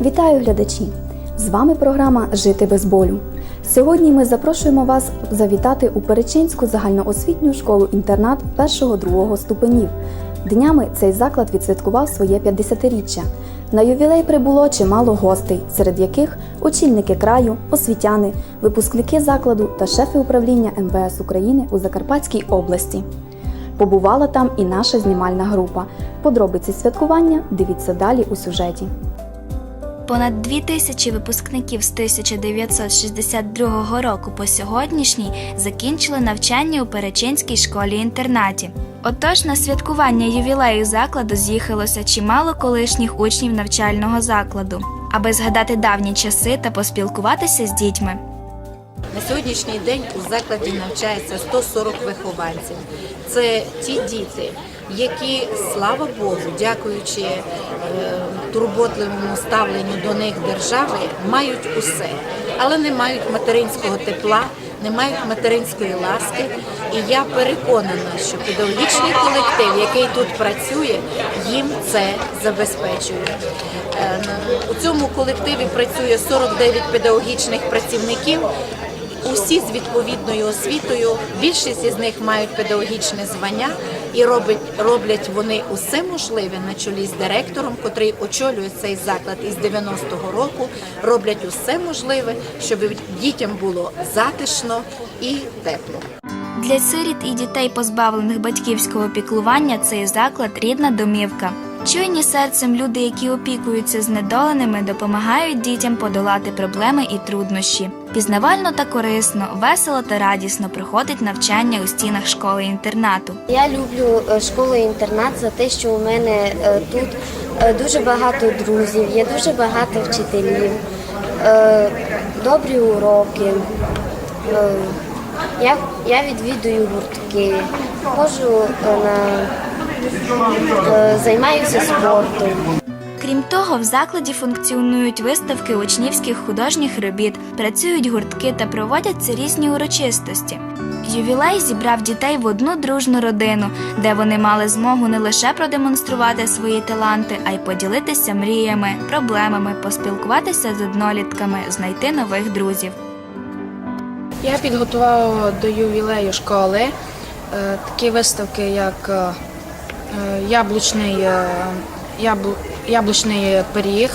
Вітаю глядачі! З вами програма Жити без болю. Сьогодні ми запрошуємо вас завітати у Перечинську загальноосвітню школу-інтернат 1-2 ступенів. Днями цей заклад відсвяткував своє 50-річчя. На ювілей прибуло чимало гостей, серед яких очільники краю, освітяни, випускники закладу та шефи управління МВС України у Закарпатській області. Побувала там і наша знімальна група. Подробиці святкування дивіться далі у сюжеті. Понад дві тисячі випускників з 1962 року по сьогоднішній закінчили навчання у Перечинській школі-інтернаті. Отож, на святкування ювілею закладу з'їхалося чимало колишніх учнів навчального закладу, аби згадати давні часи та поспілкуватися з дітьми. На сьогоднішній день у закладі навчається 140 вихованців. Це ті діти, які, слава Богу, дякуючи е, турботливому ставленню до них держави, мають усе, але не мають материнського тепла, не мають материнської ласки. І я переконана, що педагогічний колектив, який тут працює, їм це забезпечує. Е, У цьому колективі працює 49 педагогічних працівників. Усі з відповідною освітою, більшість із них мають педагогічне звання і робить, роблять вони усе можливе на чолі з директором, котрий очолює цей заклад із 90-го року. Роблять усе можливе, щоб дітям було затишно і тепло. Для сиріт і дітей, позбавлених батьківського піклування, цей заклад рідна домівка. Чуйні серцем люди, які опікуються знедоленими, допомагають дітям подолати проблеми і труднощі. Пізнавально та корисно, весело та радісно проходить навчання у стінах школи-інтернату. Я люблю е, школу-інтернат за те, що у мене е, тут е, дуже багато друзів, є дуже багато вчителів, добрі уроки. Я, я відвідую гуртки, ходжу на займаюся спортом. Крім того, в закладі функціонують виставки учнівських художніх робіт, працюють гуртки та проводяться різні урочистості. Ювілей зібрав дітей в одну дружну родину, де вони мали змогу не лише продемонструвати свої таланти, а й поділитися мріями, проблемами, поспілкуватися з однолітками, знайти нових друзів. Я підготував до ювілею школи е, такі виставки, як е, е, яблучний, е, яблу, яблучний пиріг.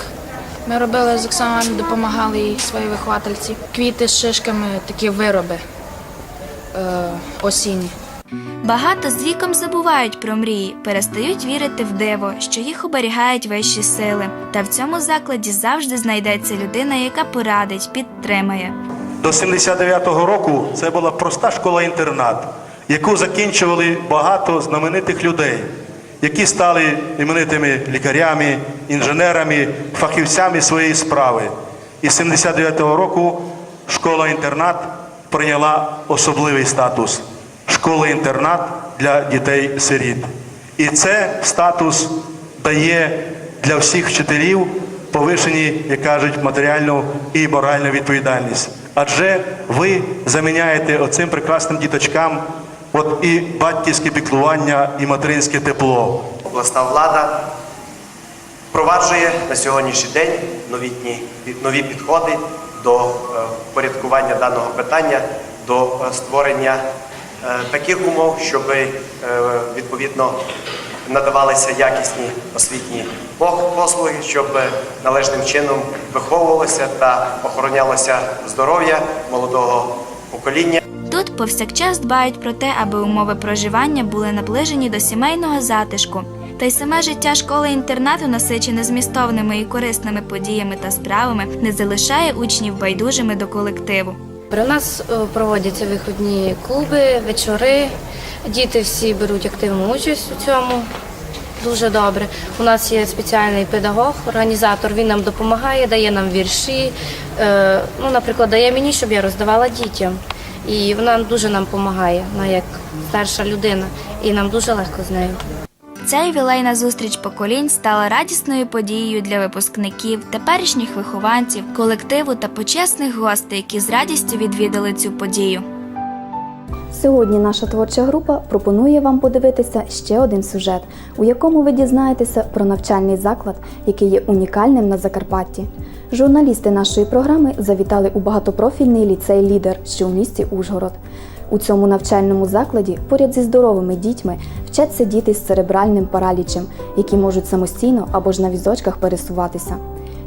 Ми робили з Оксаною, допомагали їй своїй виховательці. Квіти з шишками, такі вироби е, осінні. Багато з віком забувають про мрії, перестають вірити в диво, що їх оберігають вищі сили. Та в цьому закладі завжди знайдеться людина, яка порадить, підтримає. До 79-го року це була проста школа-інтернат, яку закінчували багато знаменитих людей, які стали іменитими лікарями, інженерами, фахівцями своєї справи. І з 79-го року школа-інтернат прийняла особливий статус школи-інтернат для дітей-сиріт. І це статус дає для всіх вчителів повишені, як кажуть, матеріальну і моральну відповідальність. Адже ви заміняєте оцим прекрасним діточкам от і батьківське піклування, і материнське тепло. обласна влада впроваджує на сьогоднішній день новітні, нові підходи до е, впорядкування даного питання, до е, створення е, таких умов, щоб відповідно надавалися якісні освітні послуги, щоб належним чином виховувалося та охоронялося здоров'я молодого покоління. Тут повсякчас дбають про те, аби умови проживання були наближені до сімейного затишку. Та й саме життя школи-інтернату, насичене змістовними і корисними подіями та справами, не залишає учнів байдужими до колективу. У нас е, проводяться виходні клуби, вечори. Діти всі беруть активну участь у цьому. Дуже добре. У нас є спеціальний педагог, організатор. Він нам допомагає, дає нам вірші. Е, Ну, наприклад, дає мені, щоб я роздавала дітям. І вона дуже нам допомагає, вона як старша людина, і нам дуже легко з нею. Ця ювілейна зустріч поколінь стала радісною подією для випускників, теперішніх вихованців, колективу та почесних гостей, які з радістю відвідали цю подію. Сьогодні наша творча група пропонує вам подивитися ще один сюжет, у якому ви дізнаєтеся про навчальний заклад, який є унікальним на Закарпатті. Журналісти нашої програми завітали у багатопрофільний ліцей Лідер, що у місті Ужгород. У цьому навчальному закладі поряд зі здоровими дітьми вчаться діти з церебральним паралічем, які можуть самостійно або ж на візочках пересуватися.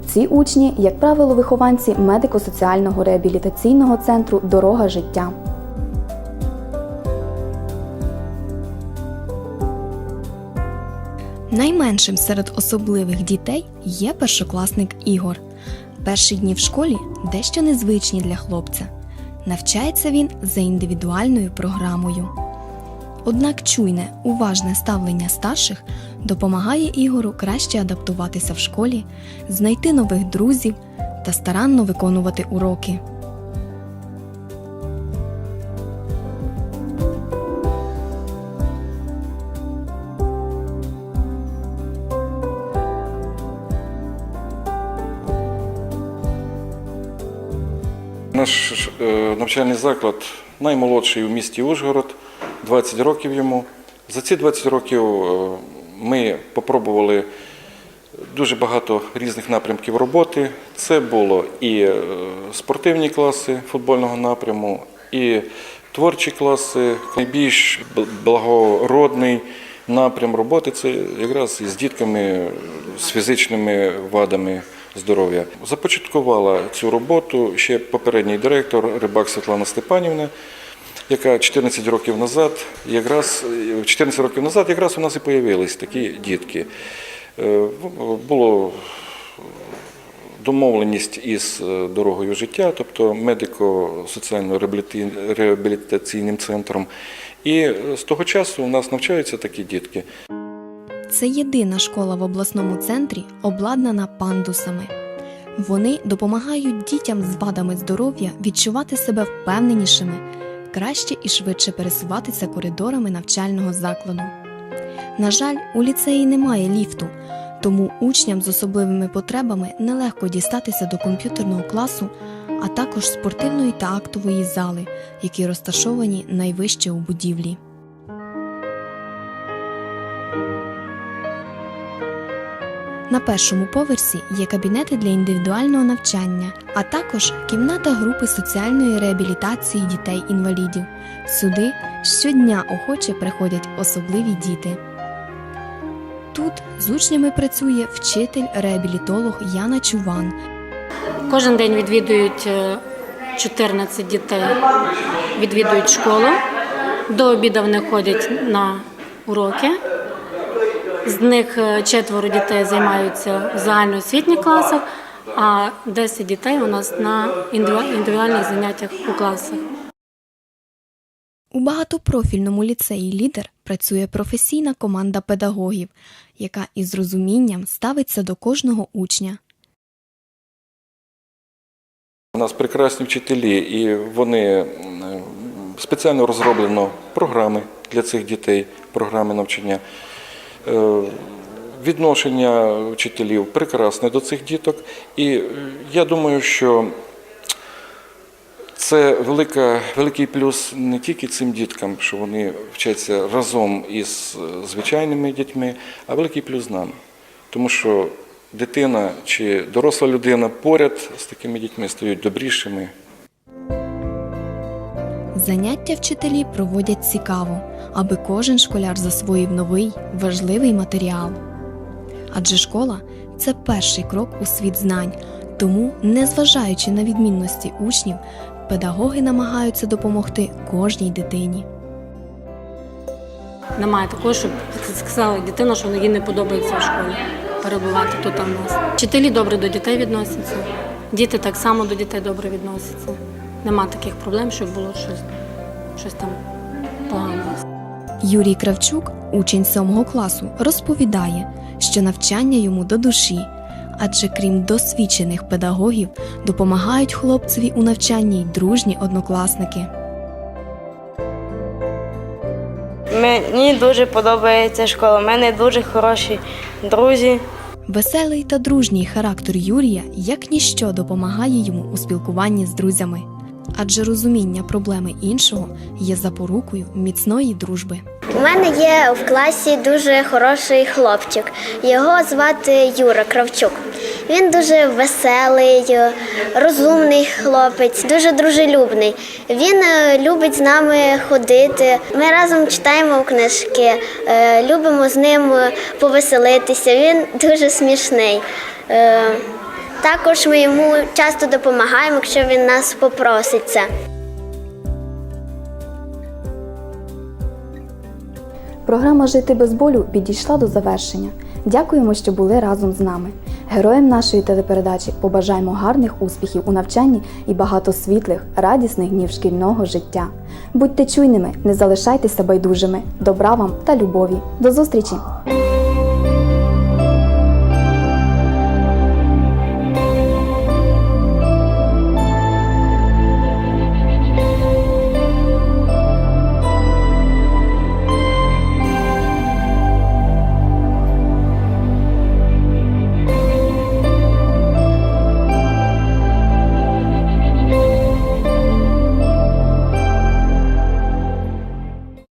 Ці учні, як правило, вихованці медико-соціального реабілітаційного центру Дорога життя. Найменшим серед особливих дітей є першокласник Ігор. Перші дні в школі дещо незвичні для хлопця. Навчається він за індивідуальною програмою. Однак чуйне, уважне ставлення старших допомагає Ігору краще адаптуватися в школі, знайти нових друзів та старанно виконувати уроки. Наш е, навчальний заклад наймолодший у місті Ужгород, 20 років йому. За ці 20 років е, ми попробували дуже багато різних напрямків роботи. Це було і е, спортивні класи футбольного напряму, і творчі класи. Найбільш благородний напрям роботи це якраз із дітками з фізичними вадами здоров'я. Започаткувала цю роботу ще попередній директор Рибак Світлана Степанівна, яка 14 років назад, якраз 14 років назад якраз у нас і появились такі дітки. Е, Було домовленість із е, дорогою життя, тобто медико-соціально-реабілітаційним центром. І е, з того часу у нас навчаються такі дітки. Це єдина школа в обласному центрі, обладнана пандусами. Вони допомагають дітям з вадами здоров'я відчувати себе впевненішими, краще і швидше пересуватися коридорами навчального закладу. На жаль, у ліцеї немає ліфту, тому учням з особливими потребами нелегко дістатися до комп'ютерного класу, а також спортивної та актової зали, які розташовані найвище у будівлі. На першому поверсі є кабінети для індивідуального навчання, а також кімната групи соціальної реабілітації дітей-інвалідів. Сюди щодня охоче приходять особливі діти. Тут з учнями працює вчитель-реабілітолог Яна Чуван. Кожен день відвідують е, 14 дітей, відвідують школу. До обіду вони ходять на уроки. З них е, четверо дітей займаються в загальноосвітніх класах, а 10 дітей у нас на індивідуальних заняттях у класах. У багатопрофільному ліцеї лідер працює професійна команда педагогів, яка із розумінням ставиться до кожного учня. У нас прекрасні вчителі, і вони спеціально розроблено програми для цих дітей, програми навчання. Е, Відношення вчителів прекрасне до цих діток. І е, я думаю, що це велика, великий плюс не тільки цим діткам, що вони вчаться разом із е, звичайними дітьми, а великий плюс нам. Тому що дитина чи доросла людина поряд з такими дітьми стають добрішими, Заняття вчителі проводять цікаво, аби кожен школяр засвоїв новий важливий матеріал. Адже школа це перший крок у світ знань, тому, незважаючи на відмінності учнів, педагоги намагаються допомогти кожній дитині. Немає такого, щоб сказала дитина, що їй не подобається в школі перебувати тут а нас. Вчителі добре до дітей відносяться, діти так само до дітей добре відносяться. Нема таких проблем, щоб було щось, щось там погано. Юрій Кравчук, учень сьомого класу, розповідає, що навчання йому до душі, адже крім досвідчених педагогів, допомагають хлопцеві у навчанні й дружні однокласники. Мені дуже подобається школа. У мене дуже хороші друзі. Веселий та дружній характер Юрія як ніщо допомагає йому у спілкуванні з друзями. Адже розуміння проблеми іншого є запорукою міцної дружби. У мене є в класі дуже хороший хлопчик. Його звати Юра Кравчук. Він дуже веселий, розумний хлопець, дуже дружелюбний. Він е, любить з нами ходити. Ми разом читаємо книжки, е, любимо з ним е, повеселитися. Він дуже смішний. Також ми йому часто допомагаємо, якщо він нас попросить це. Програма Жити без болю підійшла до завершення. Дякуємо, що були разом з нами. Героям нашої телепередачі побажаємо гарних успіхів у навчанні і багато світлих, радісних днів шкільного життя. Будьте чуйними, не залишайтеся байдужими. Добра вам та любові. До зустрічі!